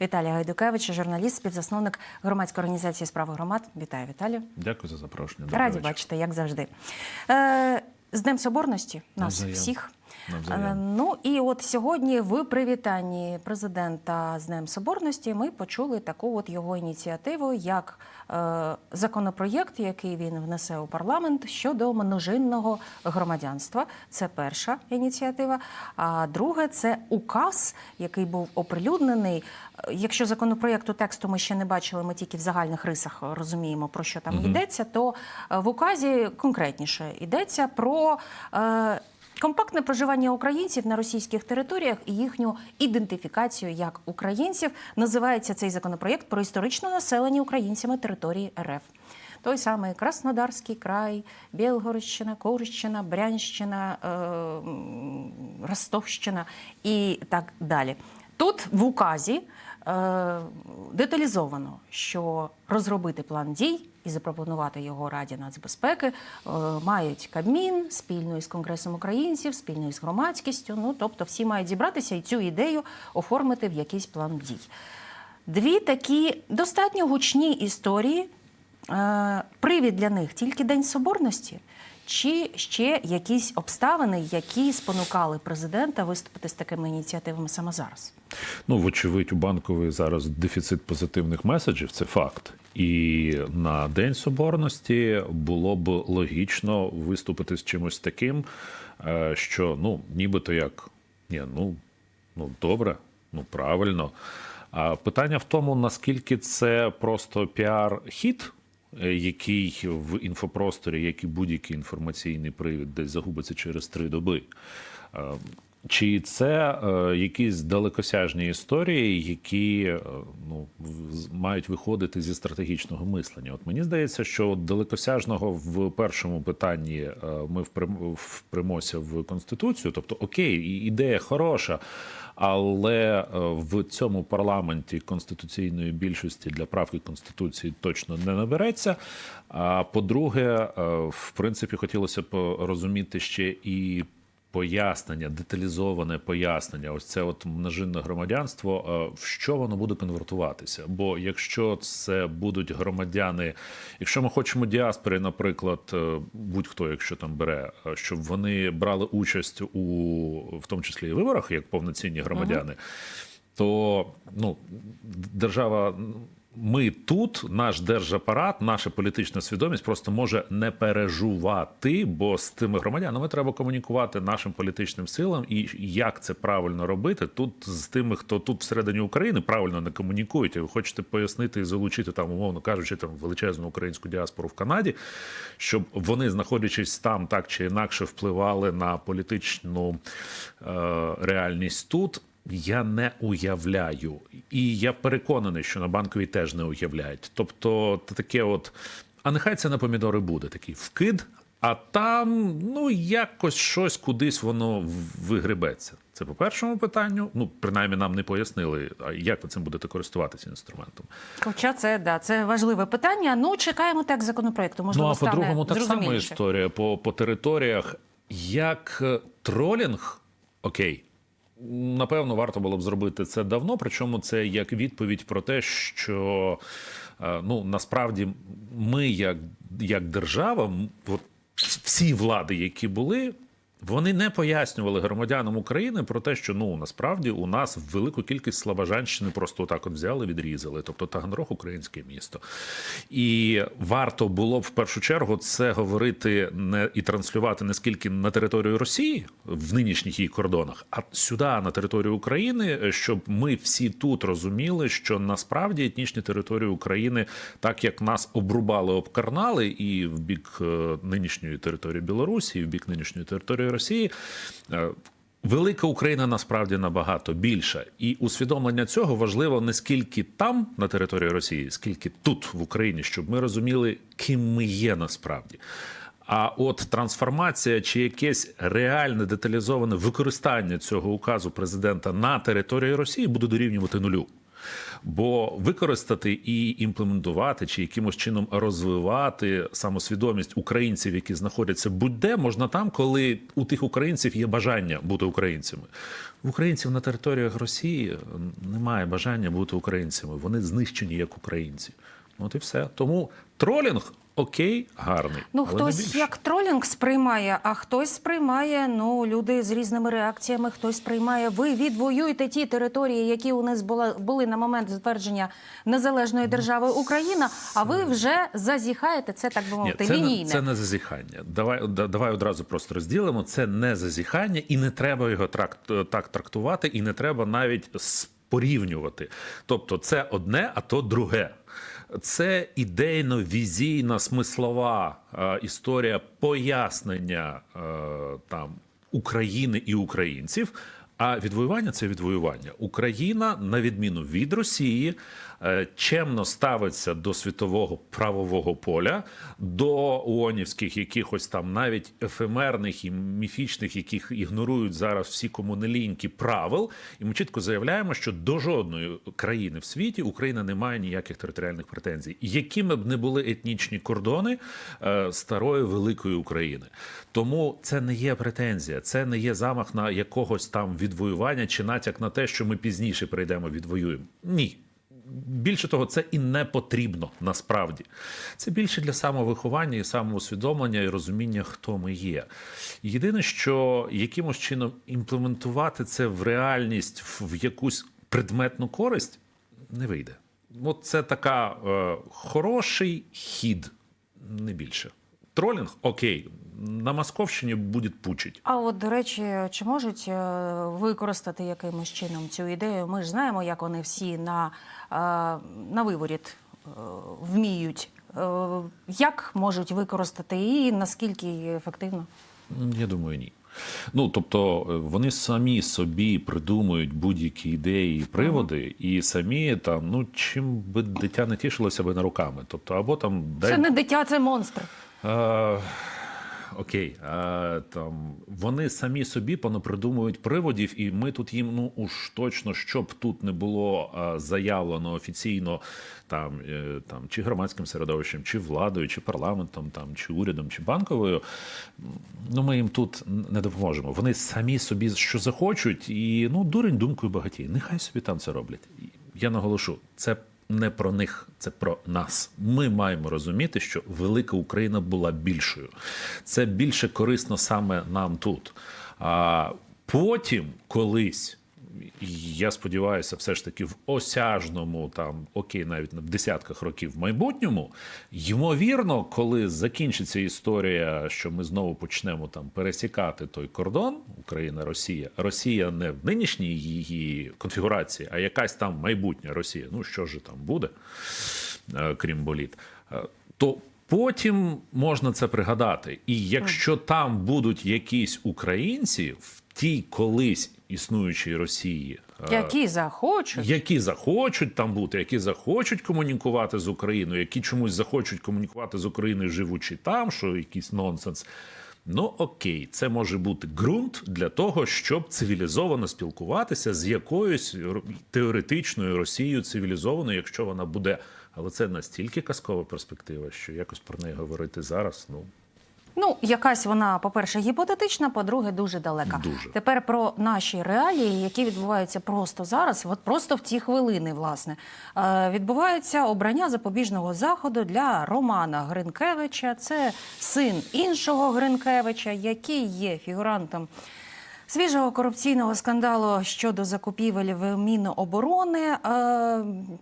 Віталія Гайдукевича, журналіст, співзасновник громадської організації справи громад. Вітаю, Віталію. Дякую за запрошення. Раді бачити, як завжди. Е, з Днем Соборності нас Навзаєм. всіх. Е, Ну і от сьогодні в привітанні президента з Днем Соборності ми почули таку от його ініціативу, як е, законопроєкт, який він внесе у парламент щодо множинного громадянства. Це перша ініціатива. А друге це указ, який був оприлюднений. Е, Якщо законопроєкту тексту ми ще не бачили, ми тільки в загальних рисах розуміємо про що там йдеться, то в указі конкретніше йдеться про. Компактне проживання українців на російських територіях і їхню ідентифікацію як українців називається цей законопроєкт про історично населені українцями території РФ. Той самий Краснодарський край, Білгородщина, Корщина, Брянщина, е, Ростовщина і так далі. Тут в указі е, деталізовано, що розробити план дій і запропонувати його Раді нацбезпеки е, мають Кабмін спільно із Конгресом українців, спільно із громадськістю. Ну тобто, всі мають зібратися і цю ідею оформити в якийсь план дій. Дві такі достатньо гучні історії. Е, Привід для них тільки День Соборності, чи ще якісь обставини, які спонукали президента виступити з такими ініціативами саме зараз? Ну, вочевидь, у банкової зараз дефіцит позитивних меседжів, це факт. І на День Соборності було б логічно виступити з чимось таким, е, що ну, нібито як ні, ну, ну добре, ну правильно. А питання в тому, наскільки це просто піар-хід, який в інфопросторі, як і будь-який інформаційний привід, десь загубиться через три доби. Чи це е, якісь далекосяжні історії, які е, ну, мають виходити зі стратегічного мислення? От мені здається, що далекосяжного в першому питанні е, ми впрям- впрямося в конституцію, тобто окей, ідея хороша, але е, в цьому парламенті конституційної більшості для правки конституції точно не набереться. А по-друге, е, в принципі, хотілося б розуміти ще і. Пояснення, деталізоване пояснення, ось це от множинне громадянство, е, в що воно буде конвертуватися? Бо якщо це будуть громадяни, якщо ми хочемо діаспори, наприклад, е, будь-хто, якщо там бере, е, щоб вони брали участь у в тому числі і виборах, як повноцінні громадяни, то ну держава. Ми тут, наш держапарат, наша політична свідомість просто може не пережувати, бо з тими громадянами треба комунікувати нашим політичним силам, і як це правильно робити тут з тими, хто тут всередині України правильно не комунікують. І ви хочете пояснити і залучити там, умовно кажучи, там величезну українську діаспору в Канаді, щоб вони, знаходячись там, так чи інакше впливали на політичну е, реальність тут. Я не уявляю, і я переконаний, що на банковій теж не уявляють. Тобто, це таке, от, а нехай це на помідори буде такий вкид, а там ну якось щось кудись воно вигребеться. Це по першому питанню. Ну, принаймні, нам не пояснили, а як ви цим будете користуватися інструментом. Хоча це да, це важливе питання. Ну чекаємо так законопроекту. Можливо, ну а стане по-другому так само історія по, по територіях. Як е, тролінг, окей. Напевно, варто було б зробити це давно. Причому це як відповідь про те, що е, ну насправді ми, як, як держава, от всі влади, які були. Вони не пояснювали громадянам України про те, що ну насправді у нас велику кількість слабожанщини просто так от взяли, відрізали. Тобто Таганрог українське місто. І варто було б в першу чергу це говорити не і транслювати не скільки на територію Росії в нинішніх її кордонах, а сюди на територію України, щоб ми всі тут розуміли, що насправді етнічні території України, так як нас обрубали, обкарнали, і в бік е, нинішньої території Білорусі, і в бік нинішньої території Росії. е, Велика Україна насправді набагато більша, і усвідомлення цього важливо не скільки там на території Росії, скільки тут в Україні, щоб ми розуміли, ким ми є насправді. А от трансформація чи якесь реальне деталізоване використання цього указу президента на території Росії буде дорівнювати нулю. Бо використати і імплементувати чи якимось чином розвивати самосвідомість українців, які знаходяться будь-де, можна там, коли у тих українців є бажання бути українцями. Українців на територіях Росії немає бажання бути українцями. Вони знищені як українці. От і все. Тому тролінг окей, гарний. Ну, але не хтось як тролінг сприймає, а хтось сприймає ну люди з різними реакціями. Хтось сприймає, ви відвоюєте ті території, які у нас була були на момент затвердження незалежної держави Україна. А ви вже зазіхаєте це, так би Ні, мовити, це, не, це не зазіхання. Давай, да- давай одразу просто розділимо. Це не зазіхання, і не треба його тракт, так трактувати, і не треба навіть порівнювати. Тобто, це одне, а то друге. Це ідейно-візійна смислова е, історія пояснення е, там України і українців. А відвоювання це відвоювання. Україна, на відміну від Росії, чемно ставиться до світового правового поля, до ООНівських якихось там навіть ефемерних і міфічних, яких ігнорують зараз всі комунелінькі правил. І ми чітко заявляємо, що до жодної країни в світі Україна не має ніяких територіальних претензій, якими б не були етнічні кордони е, старої великої України. Тому це не є претензія, це не є замах на якогось там відвоювання чи натяк на те, що ми пізніше прийдемо відвоюємо. Ні. Більше того, це і не потрібно насправді. Це більше для самовиховання і самоусвідомлення і розуміння, хто ми є. Єдине, що якимось чином імплементувати це в реальність, в якусь предметну користь не вийде. От це така е, хороший хід, не більше. Тролінг окей. На Московщині буде пучить. А от до речі, чи можуть е, використати якимось чином цю ідею? Ми ж знаємо, як вони всі на, е, на виворіт е, вміють. Як можуть використати і наскільки ефективно? Я думаю, ні. Ну тобто вони самі собі придумують будь-які ідеї і приводи, і самі там, ну чим би дитя не тішилося би на руками. Тобто, або там дай Це не дитя, це монстр. Е, Окей, е, там вони самі собі понапридумують приводів, і ми тут їм ну уж точно, щоб тут не було е, заявлено офіційно там, е, там чи громадським середовищем, чи владою, чи парламентом, там чи урядом, чи банковою. Ну ми їм тут не допоможемо. Вони самі собі що захочуть, і ну дурень думкою багатіє. Нехай собі там це роблять. Я наголошу, це не про них, це про нас. Ми маємо розуміти, що велика Україна була більшою. Це більше корисно саме нам тут. А потім колись. Я сподіваюся, все ж таки в осяжному, там окей, навіть на десятках років в майбутньому. Ймовірно, коли закінчиться історія, що ми знову почнемо там пересікати той кордон Україна-Росія, Росія не в нинішній її конфігурації, а якась там майбутня Росія. Ну що ж там буде, е, крім боліт, е, то потім можна це пригадати. І якщо там будуть якісь українці в тій колись існуючій Росії, е, Які захочуть. які захочуть там бути, які захочуть комунікувати з Україною, які чомусь захочуть комунікувати з Україною, живучи там, що якийсь нонсенс. Ну окей, це може бути ґрунт для того, щоб цивілізовано спілкуватися з якоюсь теоретичною Росією цивілізованою, якщо вона буде. Але це настільки казкова перспектива, що якось про неї говорити зараз. Ну Ну, якась вона, по-перше, гіпотетична, по-друге, дуже далека. Дуже. Тепер про наші реалії, які відбуваються просто зараз, от просто в ті хвилини, власне. Е, відбувається обрання запобіжного заходу для Романа Гринкевича. Це син іншого Гринкевича, який є фігурантом. Свіжого корупційного скандалу щодо закупівель в Міноборони. Е,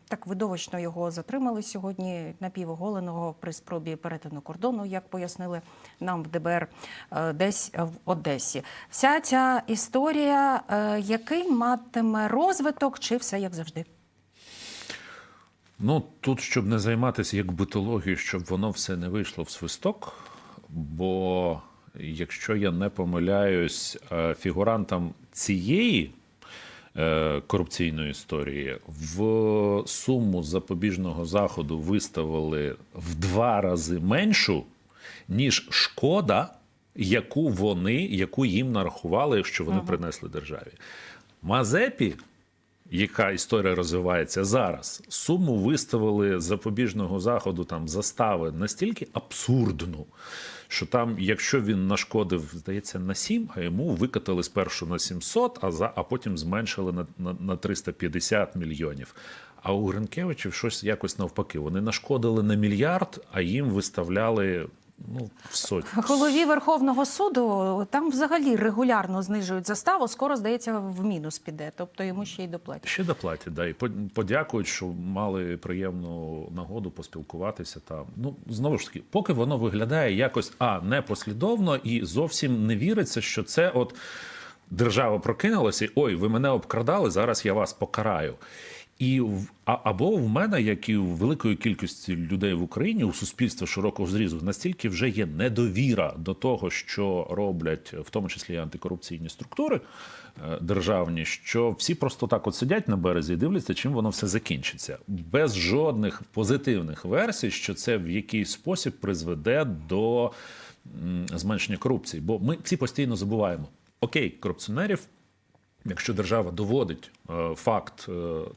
так видовищно його затримали сьогодні напівоголеного при спробі перетину кордону, як пояснили нам в ДБР, е, десь в Одесі. Вся ця історія, е, який матиме розвиток, чи все як завжди? Ну, тут, щоб не займатися як битологією, щоб воно все не вийшло в свисток. Бо, якщо я не помиляюсь, е, фігурантам цієї е, корупційної історії в суму запобіжного заходу виставили в два рази меншу, ніж шкода, яку вони, яку їм нарахували, якщо вони принесли державі. Мазепі яка історія розвивається зараз, суму виставили запобіжного заходу там застави настільки абсурдну, що там, якщо він нашкодив, здається, на 7, а йому викатали спершу на 700, а за а потім зменшили на, на, на 350 мільйонів. А у Гринкевичів щось якось навпаки. Вони нашкодили на мільярд, а їм виставляли ну в сотні. Голові Верховного суду там взагалі регулярно знижують заставу. Скоро здається, в мінус піде, тобто йому ще й доплатять. Ще доплатять, да, і по- подякують, що мали приємну нагоду поспілкуватися там. Ну знову ж таки, поки воно виглядає якось а непослідовно і зовсім не віриться, що це от держава прокинулася, і ой, ви мене обкрадали, зараз я вас покараю. І в- або в мене, як і у великої кількості людей в Україні, у суспільства широкого зрізу, настільки вже є недовіра до того, що роблять, в тому числі антикорупційні структури е, державні, що всі просто так от сидять на березі і дивляться, чим воно все закінчиться, без жодних позитивних версій, що це в якийсь спосіб призведе до зменшення корупції. Бо ми всі постійно забуваємо: окей, корупціонерів Якщо держава доводить е, факт е,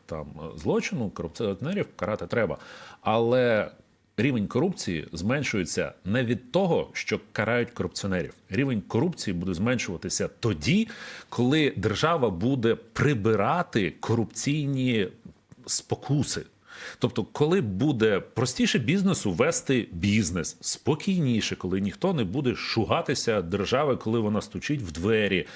там е, злочину, корупціонерів карати треба. Але рівень корупції зменшується не від того, що карають корупціонерів. Рівень корупції буде зменшуватися тоді, коли держава буде прибирати корупційні спокуси. Тобто, коли буде простіше бізнесу вести бізнес спокійніше, коли ніхто не буде шугатися держави, коли вона стучить в двері,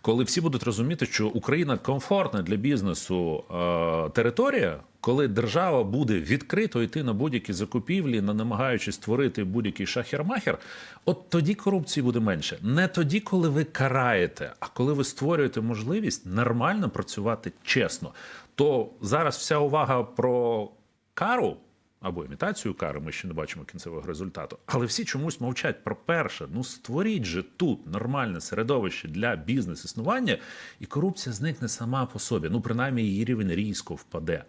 коли всі будуть розуміти, що Україна комфортна для бізнесу е, територія, коли держава буде відкрито йти на будь-які закупівлі, не намагаючись створити будь-який шахер-махер, от тоді корупції буде менше. Не тоді, коли ви караєте, а коли ви створюєте можливість нормально працювати чесно. То зараз вся увага про кару або імітацію кари, ми ще не бачимо кінцевого результату. Але всі чомусь мовчать про перше. Ну створіть же тут нормальне середовище для бізнес-існування, і корупція зникне сама по собі. Ну, принаймні, її рівень різко впаде.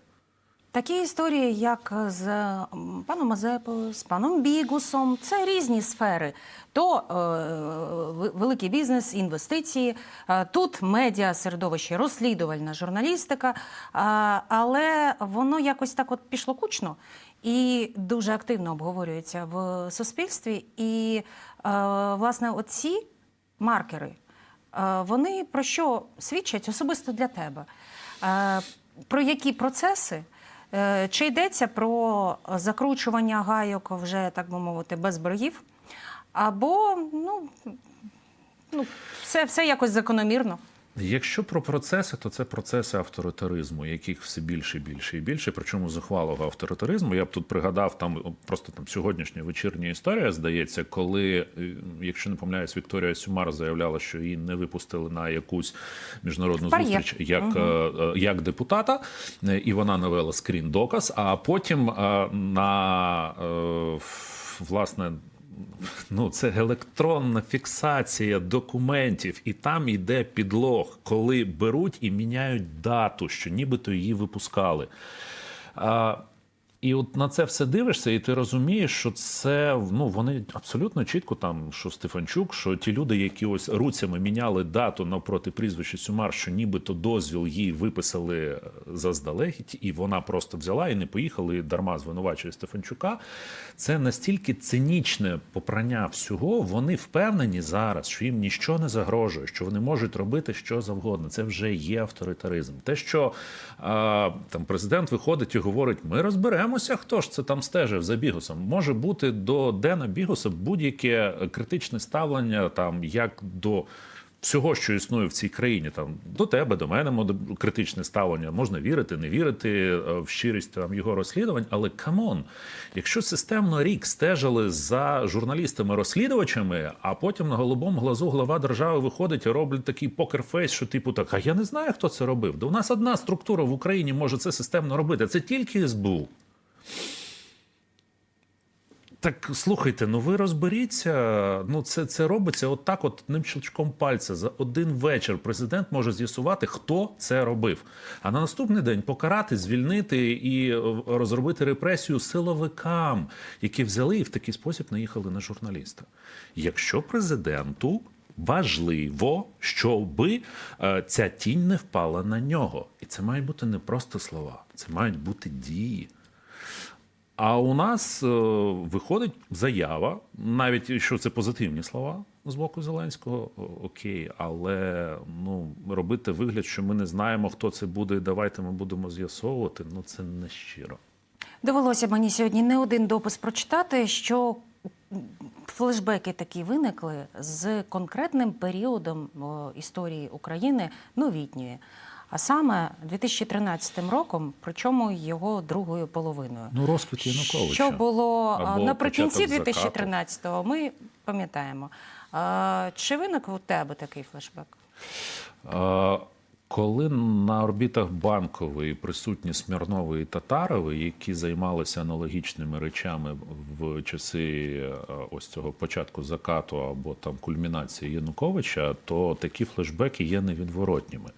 Такі історії, як з паном Мазепою, з паном Бігусом, це різні сфери. То е, великий бізнес, інвестиції, е, тут медіа, середовище, розслідувальна журналістика. А, але воно якось так от пішло кучно і дуже активно обговорюється в суспільстві. І, е, власне, оці маркери, е, вони про що свідчать особисто для тебе? Е, Про які процеси? Е, Чи йдеться про закручування гайок вже, так би мовити, без боргів? Або ну, ну, все, все якось закономірно. Якщо про процеси, то це процеси авторитаризму, яких все більше і більше і більше. Причому захвалого авторитаризму. Я б тут пригадав там просто там сьогоднішня вечірня історія, здається, коли, е, якщо не помиляюсь, Вікторія Сюмар заявляла, що її не випустили на якусь міжнародну Бар'єр. зустріч як, е, як депутата, і вона навела скрін доказ. А потім на власне. Ну, це електронна фіксація документів, і там йде підлог, коли беруть і міняють дату, що нібито її випускали. А, і от на це все дивишся, і ти розумієш, що це ну вони абсолютно чітко там, що Стефанчук, що ті люди, які ось руцями міняли дату навпроти прізвища Сюмар, що нібито дозвіл їй виписали заздалегідь, і вона просто взяла і не поїхала, і дарма звинувачує Стефанчука. Це настільки цинічне попрання всього. Вони впевнені зараз, що їм нічого не загрожує, що вони можуть робити що завгодно. Це вже є авторитаризм. Те, що а, там президент виходить і говорить: ми розберемося, хто ж це там стежив за бігусом. Може бути до Дена Бігуса будь-яке критичне ставлення, там як до. Всього, що існує в цій країні, там до тебе, до мене критичне ставлення. Можна вірити, не вірити е, в щирість там його розслідувань. Але камон, якщо системно рік стежили за журналістами-розслідувачами, а потім на голубому глазу глава держави виходить і роблять такий покерфейс, що типу так, а я не знаю, хто це робив. Да у нас одна структура в Україні може це системно робити. Це тільки СБУ. Так слухайте, ну ви розберіться. Ну це, це робиться от так, от одним щелчком пальця. За один вечір президент може з'ясувати, хто це робив. А на наступний день покарати, звільнити і е, розробити репресію силовикам, які взяли і в такий спосіб наїхали на журналіста. Якщо президенту важливо, щоб е, ця тінь не впала на нього. І це мають бути не просто слова, це мають бути дії. А у нас е, виходить заява, навіть що це позитивні слова з боку Зеленського, окей, але ну робити вигляд, що ми не знаємо, хто це буде, і давайте ми будемо з'ясовувати. Ну це не щиро. Довелося мені сьогодні не один допис прочитати, що флешбеки такі виникли з конкретним періодом історії України новітньої. А саме 2013 роком, причому його другою половиною. Ну, розквіт Януковича. Що було Або наприкінці початок закату. 2013-го, ми пам'ятаємо. А, Чи виник у тебе такий флешбек? Е, Коли на орбітах банкової присутні Смірнови і Татарови, які займалися аналогічними речами в часи ось цього початку закату або там кульмінації Януковича, то такі флешбеки є невідворотніми.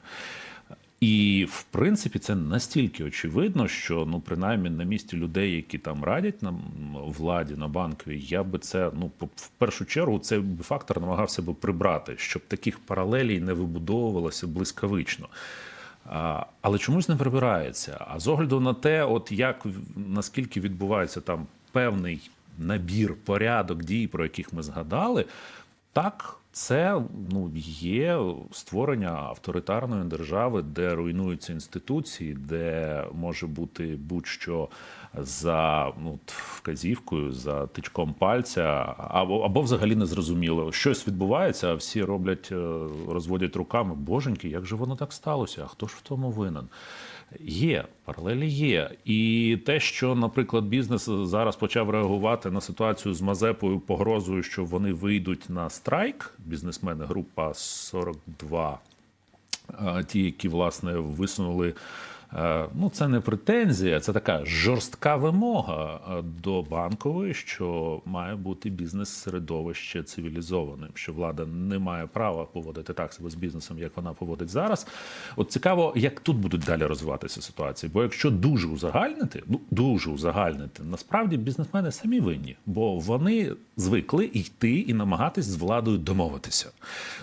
І в принципі це настільки очевидно, що ну принаймні на місці людей, які там радять нам владі на банковій, я би це ну в першу чергу цей фактор намагався би прибрати, щоб таких паралелей не вибудовувалося блискавично. А, але чомусь не прибирається. А з огляду на те, от як наскільки відбувається там певний набір, порядок дій, про яких ми згадали, так, це ну, є створення авторитарної держави, де руйнуються інституції, де може бути будь-що за ну, вказівкою, за тичком пальця, або, або взагалі не зрозуміло. Щось відбувається, а всі роблять, е, розводять руками. Боженьки, як же воно так сталося? А хто ж в тому винен? Є, паралелі є. І те, що, наприклад, бізнес зараз почав реагувати на ситуацію з Мазепою, погрозою, що вони вийдуть на страйк, бізнесмени, група 42, е, ті, які власне висунули. Е, Ну, це не претензія, це така жорстка вимога е, до банкової, що має бути бізнес-середовище цивілізованим, що влада не має права поводити так себе з бізнесом, як вона поводить зараз. От цікаво, як тут будуть далі розвиватися ситуації. Бо якщо дуже узагальнити, ну дуже узагальнити, насправді бізнесмени самі винні, бо вони звикли йти і намагатись з владою домовитися.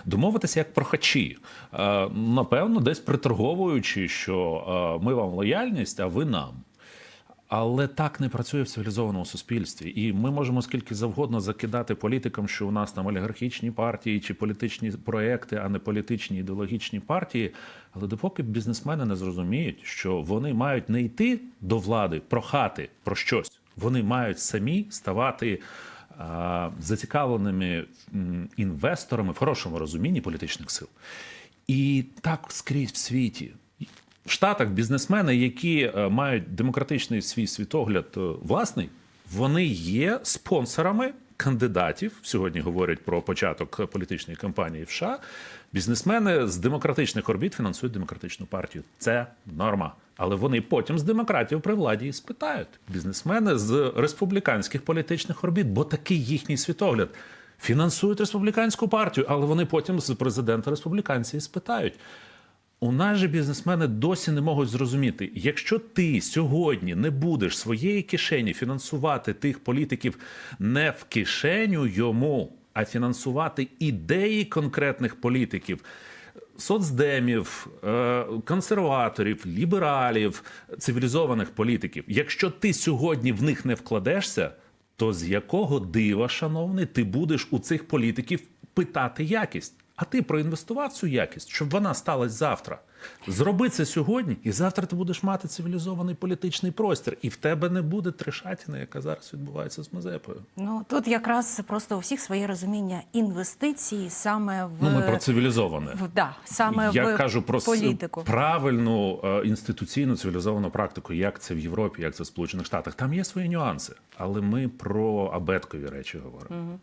Домовитися як прохачі. Е, Напевно, десь приторговуючи, що ми вам лояльність, а ви нам. Але так не працює в цивілізованому суспільстві. І ми можемо скільки завгодно закидати політикам, що у нас там олігархічні партії чи політичні проекти, а не політичні ідеологічні партії. Але допоки бізнесмени не зрозуміють, що вони мають не йти до влади, прохати про щось, вони мають самі ставати а, зацікавленими інвесторами в хорошому розумінні політичних сил. І так скрізь в світі. В Штатах бізнесмени, які е, мають демократичний свій світогляд е, власний, вони є спонсорами кандидатів. Сьогодні говорять про початок політичної кампанії в США. Бізнесмени з демократичних орбіт фінансують демократичну партію. Це норма. Але вони потім з демократів при владі і спитають бізнесмени з республіканських політичних орбіт, бо такий їхній світогляд. Фінансують республіканську партію, але вони потім з президента республіканці спитають. У нас же бізнесмени досі не можуть зрозуміти, якщо ти сьогодні не будеш своєї кишені фінансувати тих політиків не в кишеню йому, а фінансувати ідеї конкретних політиків. Соцдемів, е, консерваторів, лібералів, цивілізованих політиків. Якщо ти сьогодні в них не вкладешся, то з якого дива, шановний, ти будеш у цих політиків питати якість? А ти проінвестував цю якість, щоб вона сталася завтра. Зроби це сьогодні, і завтра ти будеш мати цивілізований політичний простір, і в тебе не буде трешатіни, яка зараз відбувається з Мазепою. Ну тут якраз просто у всіх своє розуміння інвестицій саме в Ну, ми про цивілізоване. в, да, саме Я в кажу про політику. правильну е, інституційну цивілізовану практику, як це в Європі, як це в Сполучених Штатах. Там є свої нюанси, але ми про абеткові речі говоримо.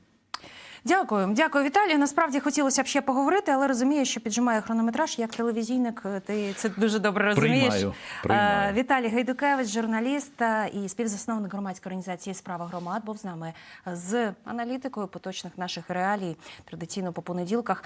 Дякую, дякую, Віталій. Насправді хотілося б ще поговорити, але розумію, що піджимає хронометраж. Як телевізійник, ти це дуже добре розумієш. Приймаю, приймаю. Е, Віталій Гайдукевич, журналіст е, і співзасновник громадської організації Справа громад, був з нами з аналітикою поточних наших реалій традиційно по понеділках.